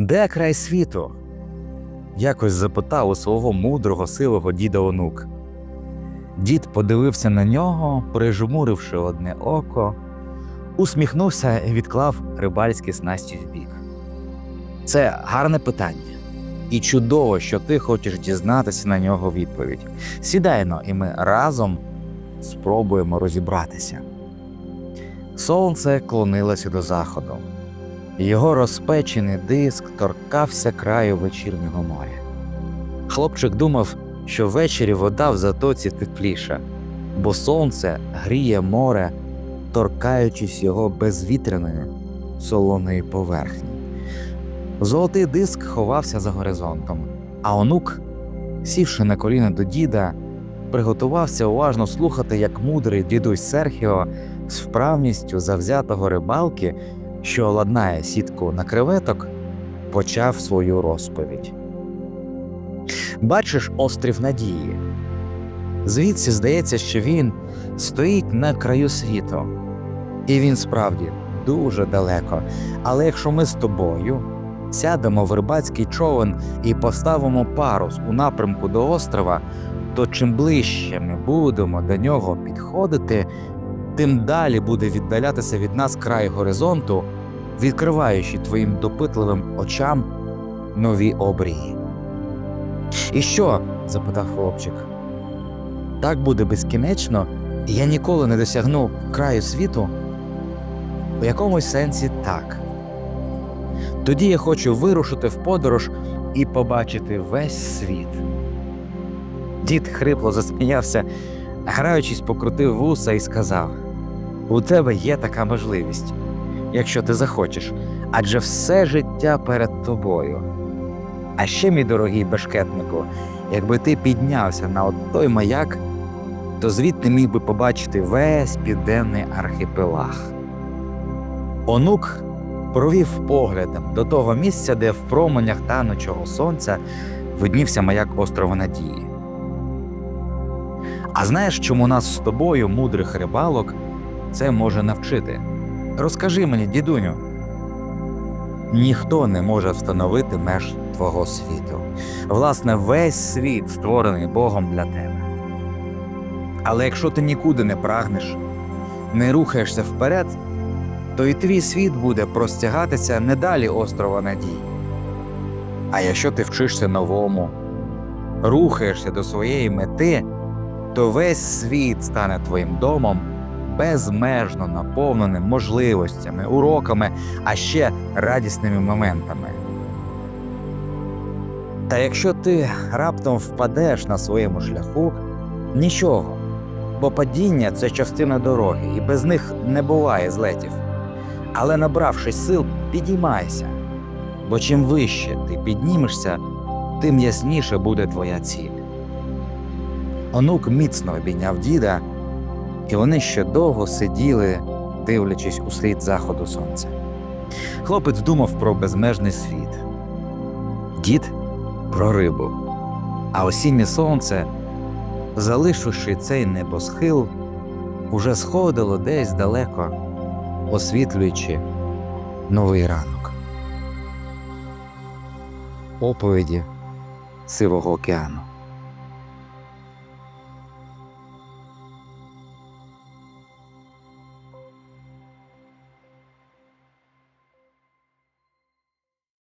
Де край світу? якось запитав у свого мудрого сивого діда онук. Дід подивився на нього, прижмуривши одне око, усміхнувся і відклав рибальські снасті вбік. Це гарне питання. І чудово, що ти хочеш дізнатися на нього відповідь. Сідайно, і ми разом спробуємо розібратися. Сонце клонилося до заходу. Його розпечений диск торкався краю вечірнього моря. Хлопчик думав, що ввечері вода в затоці тепліша, бо сонце гріє море, торкаючись його безвітряної солоної поверхні. Золотий диск ховався за горизонтом, а онук, сівши на коліна до діда, приготувався уважно слухати, як мудрий дідусь Серхіо з вправністю завзятого рибалки, що ладнає сітку на креветок, почав свою розповідь. Бачиш острів Надії. Звідси здається, що він стоїть на краю світу. І він справді дуже далеко. Але якщо ми з тобою сядемо в рибацький човен і поставимо парус у напрямку до острова, то чим ближче ми будемо до нього підходити, тим далі буде віддалятися від нас край горизонту, відкриваючи твоїм допитливим очам нові обрії. І що? запитав хлопчик. Так буде безкінечно, і я ніколи не досягну краю світу? У якомусь сенсі так. Тоді я хочу вирушити в подорож і побачити весь світ. Дід хрипло засміявся, граючись, покрутив вуса і сказав: У тебе є така можливість, якщо ти захочеш, адже все життя перед тобою. А ще, мій дорогий бешкетнику, якби ти піднявся на той маяк, то звідти міг би побачити весь південний архіпелаг. Онук провів поглядом до того місця, де в променях танучого сонця виднівся маяк острова Надії. А знаєш, чому нас з тобою, мудрих рибалок, це може навчити? Розкажи мені, дідуню. Ніхто не може встановити меж твого світу. Власне, весь світ створений Богом для тебе. Але якщо ти нікуди не прагнеш, не рухаєшся вперед, то і твій світ буде простягатися не далі острова Надії. А якщо ти вчишся новому, рухаєшся до своєї мети, то весь світ стане твоїм домом, безмежно наповненим можливостями, уроками, а ще радісними моментами. Та якщо ти раптом впадеш на своєму шляху, нічого, бо падіння це частина дороги, і без них не буває злетів. Але набравшись сил, підіймайся, бо чим вище ти піднімешся, тим ясніше буде твоя ціль. Онук міцно обійняв діда, і вони ще довго сиділи, дивлячись у слід заходу сонця. Хлопець думав про безмежний світ, дід про рибу, а осіннє сонце, залишивши цей небосхил, уже сходило десь далеко, освітлюючи новий ранок. Оповіді Сивого океану.